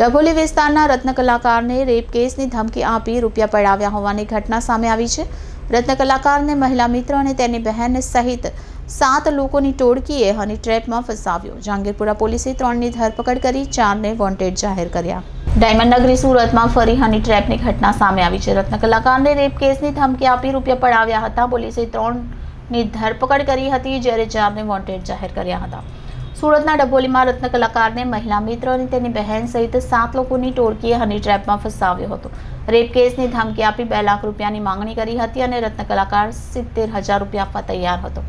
ડભોલી વિસ્તારના રત્ન કલાકારને રેપ કેસની ધમકી આપી રૂપિયા પડાવ્યા હોવાની ઘટના સામે આવી છે. રત્ન કલાકારને મહિલા મિત્ર અને તેની બહેન સહિત સાત લોકોની ટોળકીએ હની ટ્રેપમાં ફસાવ્યો. જહાંગીરપુરા પોલીસે ત્રણની ધરપકડ કરી, ચારને વોન્ટેડ જાહેર કર્યા. ડાયમંડ નગરી સુરતમાં ફરી હની ટ્રેપની ઘટના સામે આવી છે. રત્ન કલાકારને રેપ કેસની ધમકી આપી રૂપિયા પડાવ્યા હતા. પોલીસે ત્રણની ધરપકડ કરી હતી, જ્યારે ચારને વોન્ટેડ જાહેર કર્યા હતા. સુરતના ડભોલીમાં રત્ન કલાકારને મહિલા મિત્ર અને તેની બહેન સહિત સાત લોકોની ટોળકીએ હની ટ્રેપમાં ફસાવ્યો હતો. રેપ કેસની ધમકી આપી બે લાખ રૂપિયાની માંગણી કરી હતી અને રત્ન કલાકાર સિત્તેર હજાર રૂપિયા આપવા તૈયાર હતો.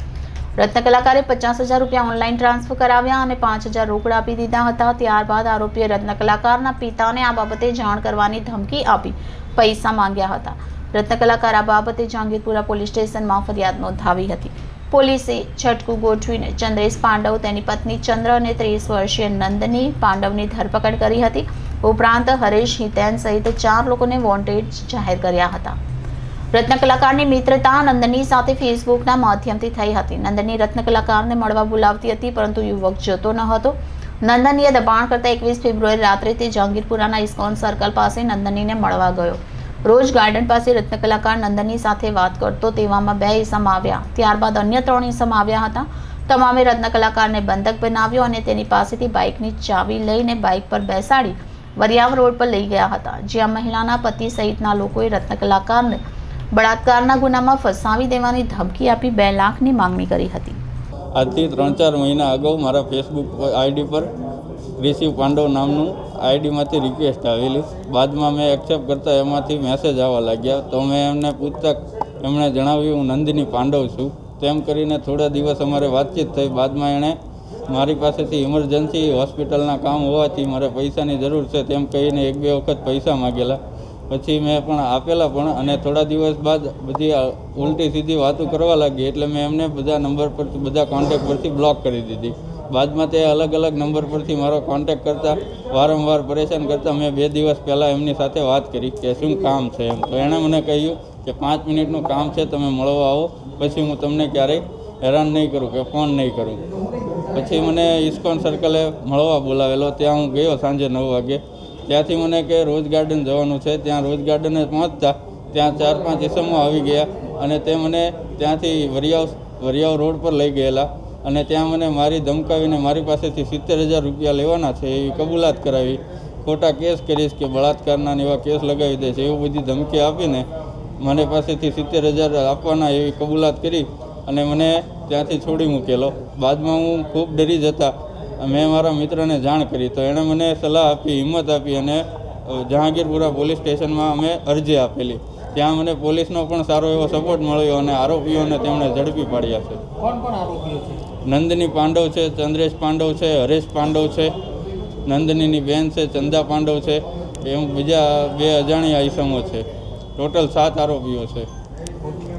રત્ન કલાકારે પચાસ હજાર રૂપિયા ઓનલાઈન ટ્રાન્સફર કરાવ્યા અને પાંચ હજાર રોકડા આપી દીધા હતા. ત્યારબાદ આરોપીએ રત્ન કલાકારના પિતાને આ બાબતે જાણ કરવાની ધમકી આપી પૈસા માંગ્યા હતા. રત્ન કલાકાર આ બાબતે જહાંગીરપુરા પોલીસ સ્ટેશનમાં ફરિયાદ નોંધાવી હતી. પોલીસે છટકું ગોઠવીને ચંદ્રેશ પાંડવ, તેની પત્ની ચંદ્ર અને ત્રીસ વર્ષીય નંદની પાંડવની ધરપકડ કરી હતી. ઉપરાંત હરેશ હિતેન સહિત ચાર લોકોને વોન્ટેડ જાહેર કર્યા હતા. રત્ન કલાકારની મિત્રતા નંદની સાથે ફેસબુકના માધ્યમથી થઈ હતી. નંદની રત્ન કલાકારને મળવા બોલાવતી હતી, પરંતુ યુવક જતો ન હતો. નંદનીએ દબાણ કરતા એકવીસ ફેબ્રુઆરી રાત્રે તે જહાંગીરપુરાના ઇસ્કોન સર્કલ પાસે નંદનીને મળવા ગયો. રોજ ગાર્ડન પાસે રત્ન કલાકાર નંદનની સાથે વાત કરતો તેવામાં બે ઇસમ આવ્યા. ત્યારબાદ અન્ય ત્રણ ઇસમ આવ્યા હતા. તમામે રત્ન કલાકારને બંધક બનાવ્યો અને તેની પાસેથી બાઇકની ચાવી લઈને બાઇક પર બેસાડી વરિયાવ રોડ પર લઈ ગયા હતા, જ્યાં મહિલાના પતિ સહિતના લોકોએ રત્ન કલાકારને બળાત્કારના ગુનામાં ફસાવી દેવાની ધમકી આપી બે લાખની માંગણી કરી હતી. આજથી ત્રણ ચાર મહિના અગાઉ મારા ફેસબુક આઈડી પર રિશિવ પાંડવ નામનું આઈડીમાંથી રિક્વેસ્ટ આવેલી. બાદમાં મેં એક્સેપ્ટ કરતાં એમાંથી મેસેજ આવવા લાગ્યા. તો મેં એમને પૂછતા, એમણે જણાવ્યું, હું નંદિની પાંડવ છું. તેમ કરીને થોડા દિવસ અમારે વાતચીત થઈ. બાદમાં એણે મારી પાસેથી ઇમરજન્સી હોસ્પિટલના કામ હોવાથી મારે પૈસાની જરૂર છે તેમ કહીને એક બે વખત પૈસા માગેલા. પછી મેં પણ આપેલા પણ અને થોડા દિવસ બાદ બધી ઉલટી સીધી વાતો કરવા લાગી એટલે મેં એમને બધા નંબર પરથી, બધા કોન્ટેક્ટ પરથી બ્લોક કરી દીધી. બાદમાં તે અલગ અલગ નંબર પરથી મારો કોન્ટેક્ટ કરતા, વારંવાર પરેશાન કરતા મેં બે દિવસ પહેલાં એમની સાથે વાત કરી કે શું કામ છે એમ. તો એણે મને કહ્યું કે પાંચ મિનિટનું કામ છે, તમે મળવા આવો. પછી હું તમને ક્યારેય હેરાન નહીં કરું કે ફોન નહીં કરું. પછી મને ઇસ્કોન સર્કલે મળવા બોલાવેલો. ત્યાં હું ગયો સાંજે નવ વાગે. ત્યાંથી મને કે રોજ ગાર્ડન જવાનું છે. ત્યાં રોજ ગાર્ડને પહોંચતા, ત્યાં ચાર પાંચ ઇસમો આવી ગયા અને તે મને ત્યાંથી વરિયાવ વરિયાવ રોડ પર લઈ ગયેલા. અને ત્યાં મને મારી ધમકાવીને મારી પાસેથી સિત્તેર હજાર રૂપિયા લેવાના છે એવી કબૂલાત કરાવી. ખોટા કેસ કરીશ કે બળાત્કારના એવા કેસ લગાવી દે છે એવું બધી ધમકી આપીને મને પાસેથી સિત્તેર હજાર આપવાના એવી કબૂલાત કરી અને મને ત્યાંથી છોડી મૂકેલો. બાદમાં હું ખૂબ ડરી જતા મેં મારા મિત્રને જાણ કરી તો એણે મને સલાહ આપી, હિંમત આપી અને જહાંગીરપુરા પોલીસ સ્ટેશનમાં અમે અરજી આપેલી. ત્યાં મને પોલીસનો પણ સારો એવો સપોર્ટ મળ્યો અને આરોપીઓને તેમણે ઝડપી પાડ્યા છે. કોણ કોણ આરોપીઓ છે? નંદની પાંડવ છે ચંદ્રેશ પાંડવ છે હરેશ પાંડવ છે નંદનીની બેન છે ચંદા પાંડવ છે એમ બીજા બે અજાણ્યા ઈસમો છે. ટોટલ સાત આરોપીઓ છે.